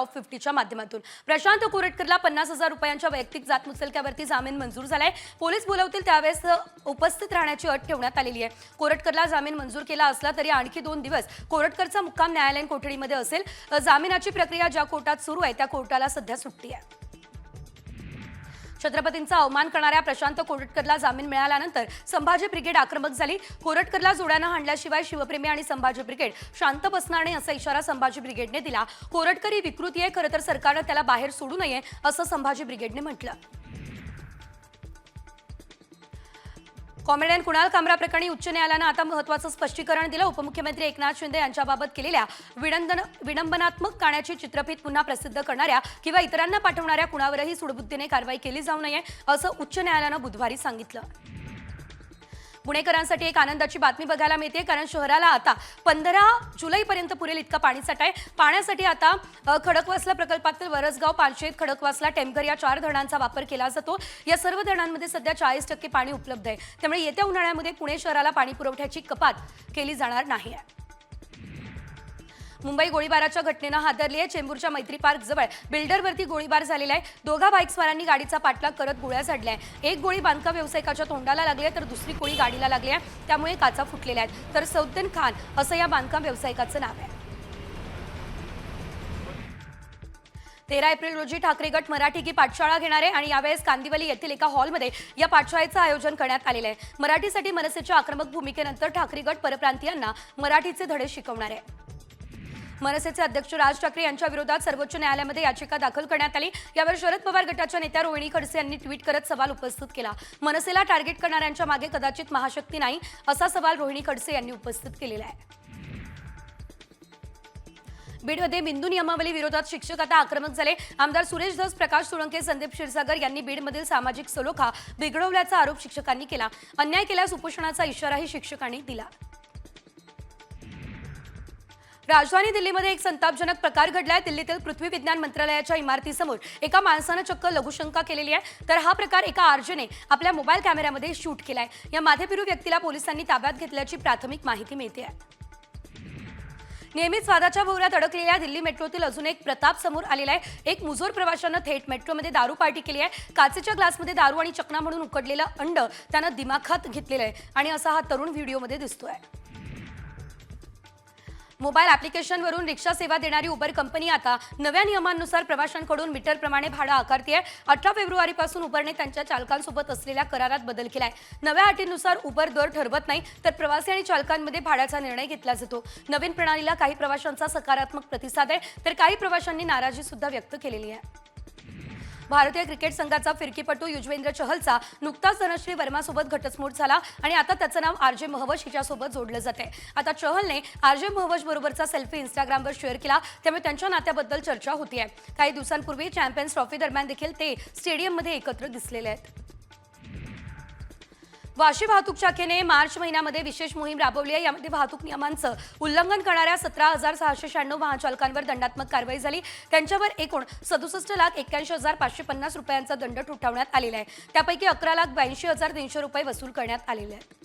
Top फिफ्टीच्या माध्यमातून. प्रशांत कोरटकरला पन्नास हजार रुपयांच्या वैयक्तिक जात मुचलक्यावरती जामीन मंजूर झालाय. पोलीस बोलवतील त्यावेळेस उपस्थित राहण्याची अट ठेवण्यात आलेली आहे. कोरटकरला जामीन मंजूर केला असला तरी आणखी दोन दिवस कोरटकरचा मुक्काम न्यायालयीन कोठडीमध्ये असेल. जामिनाची प्रक्रिया ज्या कोर्टात सुरू आहे त्या कोर्टाला सध्या सुट्टी आहे. छत्रपतींचा अवमान करणाऱ्या प्रशांत कोरटकरला जामीन मिळाल्यानंतर संभाजी ब्रिगेड आक्रमक झाली. कोरटकरला जोड्यानं हाणल्याशिवाय शिवप्रेमी आणि संभाजी ब्रिगेड शांत बसणार नाही असा इशारा संभाजी ब्रिगेडने दिला. कोरटकर ही विकृती आहे खरं तर सरकारनं त्याला बाहेर सोडू नये असं संभाजी ब्रिगेडने म्हटलं. कॉमेडियन कुणाल कामरा प्रकरणी उच्च न्यायालयानं आता महत्वाचं स्पष्टीकरण दिलं. उपमुख्यमंत्री एकनाथ शिंदे यांच्याबाबत केलेल्या विडंबन विडंबनात्मक गाण्याची चित्रफित पुन्हा प्रसिद्ध करणाऱ्या किंवा इतरांना पाठवणाऱ्या कुणावरही सुडबुद्धीने कारवाई केली जाऊ नये असं उच्च न्यायालयानं बुधवारी सांगितलं. पुणेकरांसाठी एक आनंदाची बातमी बघायला मिळते. कारण शहराला आता पंधरा जुलैपर्यंत पुरेल इतका पाणीसाठा आहे. पाण्यासाठी आता खडकवासला प्रकल्पातील वरसगाव पानशेत खडकवासला टेमघर या चार धरणांचा वापर केला जातो. या सर्व धरणांमध्ये सध्या चाळीस टक्के पाणी उपलब्ध आहे. त्यामुळे येत्या उन्हाळ्यामध्ये पुणे शहराला पाणी पुरवठ्याची कपात केली जाणार नाही आहे. मुंबई गोळीबाराच्या घटनेनं हादरली आहे. चेंबूरच्या मैत्री पार्क जवळ बिल्डरवरती गोळीबार झालेला आहे. दोघा बाईकस्वारांनी गाडीचा पाठलाग करत गोळ्या झाडल्या आहे एक गोळी बांधकाम व्यावसायिकाच्या तोंडाला लागली आहे तर दुसरी गोळी गाडीला लागली आहे. त्यामुळे काचा फुटलेल्या आहेत. तर सौद्दीन खान असं या बांधकाम व्यावसायिकाचं नाव आहे. तेरा एप्रिल रोजी ठाकरे गट मराठी की पाठशाळा घेणार आहे आणि यावेळेस कांदिवली येथील एका हॉलमध्ये या पाठशाळेचं आयोजन करण्यात आलेलं आहे. मराठीसाठी मनसेच्या आक्रमक भूमिकेनंतर ठाकरे गट परप्रांतीयांना मराठीचे धडे शिकवणार आहे. मनसेचे अध्यक्ष राज ठाकरे यांच्या विरोधात सर्वोच्च न्यायालयामध्ये याचिका दाखल करण्यात आली. यावर शरद पवार गटाच्या नेत्या रोहिणी खडसे यांनी ट्विट करत सवाल उपस्थित केला. मनसेला टार्गेट करणाऱ्यांच्या मागे कदाचित महाशक्ती नाही असा सवाल रोहिणी खडसे यांनी उपस्थित केलेला आहे. बीडमध्ये बिंदू नियमावली विरोधात शिक्षक आता आक्रमक झाले. आमदार सुरेश धस प्रकाश सोळंके संदीप क्षीरसागर यांनी बीडमधील सामाजिक सलोखा बिघडवल्याचा आरोप शिक्षकांनी केला. अन्याय केल्यास उपोषणाचा इशाराही शिक्षकांनी दिला. राजधानी दिल्लीमध्ये एक संतापजनक प्रकार घडलाय. दिल्लीतील पृथ्वी विज्ञान मंत्रालयाच्या इमारतीसमोर एका माणसानं चक्क लघुशंका केलेली आहे. तर हा प्रकार एका आर्जेने आपल्या मोबाईल कॅमेऱ्यामध्ये शूट केलाय. या माथेपिरू व्यक्तीला पोलिसांनी ताब्यात घेतल्याची प्राथमिक माहिती मिळते आहे. नेहमीच वादाच्या भोवऱ्यात अडकलेल्या दिल्ली मेट्रोतील अजून एक प्रताप समोर आलेला आहे. एक मुजोर प्रवाशानं थेट मेट्रोमध्ये दारू पार्टी केली आहे. काचेच्या ग्लासमध्ये दारू आणि चकना म्हणून उकडलेलं अंड त्यानं दिमाखात घेतलेलं आहे. आणि असा हा तरुण व्हिडिओमध्ये दिसतोय. मोबाईल ॲप्लिकेशनवरून रिक्षा सेवा देणारी उबर कंपनी आता नव्या नियमांनुसार प्रवाशांकडून मीटरप्रमाणे भाडं आकारते अठरा फेब्रुवारीपासून उबरने त्यांच्या चालकांसोबत असलेल्या करारात बदल केलाय. नव्या अटींनुसार उबर दर ठरवत नाही तर प्रवासी आणि चालकांमध्ये भाड्याचा निर्णय घेतला जातो. नवीन प्रणालीला काही प्रवाशांचा सकारात्मक प्रतिसाद आहे तर काही प्रवाशांनी नाराजी सुद्धा व्यक्त केलेली आहे. भारतीय क्रिकेट संघाचा फिरकीपटू युजवेंद्र चहलचा नुकताच धनश्री वर्मासोबत घटस्फोट झाला आणि आता त्याचं नाव आरजे महवश हिच्यासोबत जोडलं जाते आता चहलने आरजे महवश बरोबरचा सेल्फी इंस्टाग्रामवर शेअर केला त्यामुळे त्यांच्या नात्याबद्दल चर्चा होती आहे काही दिवसांपूर्वी चॅम्पियन्स ट्रॉफी दरम्यान देखील ते स्टेडियममध्ये एकत्र दिसलेले आहेत. वाशी वाहतूक शाखेने मार्च महिन्यामध्ये विशेष मोहीम राबवली आहे. यामध्ये वाहतूक नियमांचं उल्लंघन करणाऱ्या सतरा हजार सहाशे शहाण्णव वाहनचालकांवर दंडात्मक कारवाई झाली. त्यांच्यावर एकूण सदुसष्ट लाख एक्क्याऐंशी हजार पाचशे पन्नास रुपयांचा दंड ठोठावण्यात आलेला आहे. त्यापैकी अकरा लाख ब्याऐंशी हजार तीनशे रुपये वसूल करण्यात आलेले आहेत.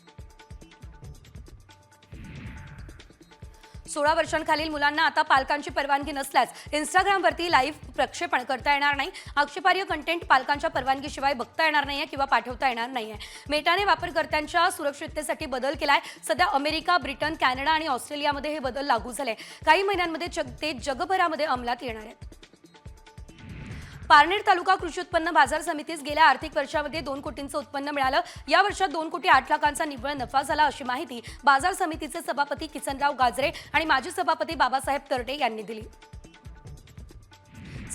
सोळा वर्षांखालील मुलांना आता पालकांची परवानगी नसल्यास इंस्टाग्रामवरती लाईव्ह प्रक्षेपण करता येणार नाही. आक्षेपार्ह कंटेंट पालकांच्या परवानगीशिवाय बघता येणार नाहीये किंवा पाठवता येणार नाहीये. मेटाने वापरकर्त्यांच्या सुरक्षिततेसाठी बदल केलाय. सध्या अमेरिका ब्रिटन कॅनडा आणि ऑस्ट्रेलियामध्ये हे बदल लागू झाले. काही महिन्यांमध्ये जग ते जगभरामध्ये अंमलात येणार आहेत. पारनेर तालुका कृषी उत्पन्न बाजार समितीस गेल्या आर्थिक वर्षामध्ये दोन कोटींचं उत्पन्न मिळालं. या वर्षात दोन कोटी आठ लाखांचा निव्वळ नफा झाला अशी माहिती बाजार समितीचे सभापती किसनराव गाजरे आणि माजी सभापती बाबासाहेब तरटे यांनी दिली.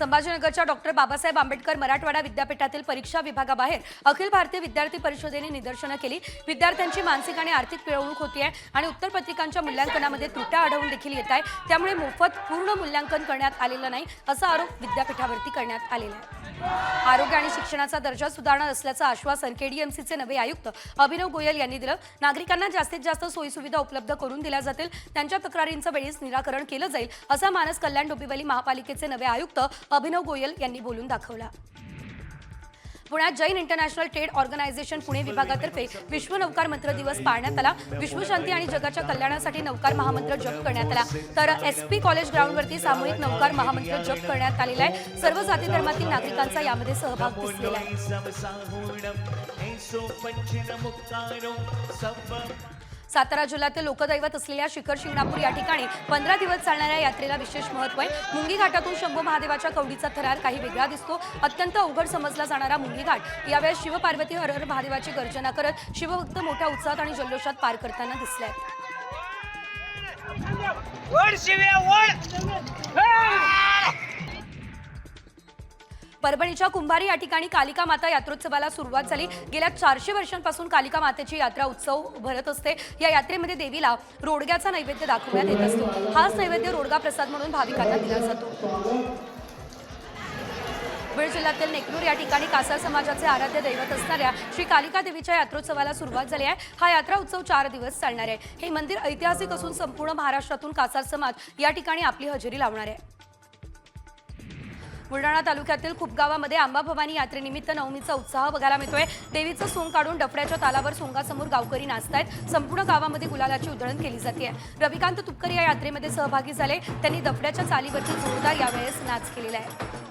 संभाजीनगरच्या डॉक्टर बाबासाहेब आंबेडकर मराठवाडा विद्यापीठातील परीक्षा विभागाबाहेर अखिल भारतीय विद्यार्थी परिषदेने निदर्शनं केली. विद्यार्थ्यांची मानसिक आणि आर्थिक पिळवणूक होती आहे आणि उत्तरपत्रिकांच्या मूल्यांकनामध्ये त्रुट्या आढळून देखील येत आहे त्यामुळे मोफत पूर्ण मूल्यांकन करण्यात आलेलं नाही असा आरोप विद्यापीठावरती करण्यात आलेला आहे. आरोग्य आणि शिक्षणाचा दर्जा सुधारणार असल्याचं आश्वासन केडीएमसीचे नवे आयुक्त अभिनव गोयल यांनी दिलं. नागरिकांना जास्तीत जास्त सोयीसुविधा उपलब्ध करून दिल्या जातील. त्यांच्या तक्रारींचं वेळीच निराकरण केलं जाईल असा मानस कल्याण डोंबिवली महापालिकेचे नवे आयुक्त अभिनव गोयल यांनी बोलून दाखवला. पुण्यात Jain international trade organization Pune विभागातर्फे विश्व नौकार मंत्र दिवस पाळण्यात आला. विश्वशांती आणि जगाच्या कल्याणासाठी नौकार महामंत्र जप करण्यात आला. तर एस पी कॉलेज ग्राउंडवरती सामूहिक नौकार महामंत्र जप करण्यात आलेला आहे. सर्व जाती धर्मातील नागरिकांचा यामध्ये सहभाग दिसलेला आहे. सातारा जिल्ह्यातील लोकदैवत असलेल्या शिखर शिंगणापूर या ठिकाणी पंधरा दिवस चालणाऱ्या यात्रेला विशेष महत्त्व आहे. मुंगी घाटातून शंभू महादेवाच्या कवडीचा थरार काही वेगळा दिसतो. अत्यंत अवघड समजला जाणारा मुंगी घाट. यावेळेस शिवपार्वती हर हर महादेवाची गर्जना करत शिवभक्त मोठ्या उत्साहात आणि जल्लोषात पार करताना दिसले. आहेत परभणीच्या कुंभारी या ठिकाणी कालिका माता यात्रोत्सवाला सुरुवात झाली. गेल्या चारशे वर्षांपासून कालिका मातेची यात्रा उत्सव भरत असते. या यात्रेमध्ये देवीला रोडग्याचा नैवेद्य दाखवण्यात येत असतो. हाच नैवेद्य रोडगा प्रसाद म्हणून भाविकांना दिला जातो. बीड जिल्ह्यातील नेकनूर या ठिकाणी कासार समाजाचे आराध्य दैवत असणाऱ्या श्री कालिका देवीच्या यात्रोत्सवाला सुरुवात झाली आहे. हा यात्रा उत्सव चार दिवस चालणार आहे. हे मंदिर ऐतिहासिक असून संपूर्ण महाराष्ट्रातून कासार समाज या ठिकाणी आपली हजेरी लावणार आहे. बुलढाणा तालुक्यातील खूप गावामध्ये आंबा भवानी यात्रेनिमित्त नवमीचा उत्साह बघायला मिळतोय. देवीचं सोंग काढून डफड्याच्या तालावर सोंगासमोर गावकरी नाचतायत. संपूर्ण गावामध्ये गुलालाची उधळण केली जाते. रविकांत तुपकर या यात्रेमध्ये सहभागी झाले. त्यांनी दफड्याच्या चालीवरती जोरदार यावेळेस नाच केलेला आहे.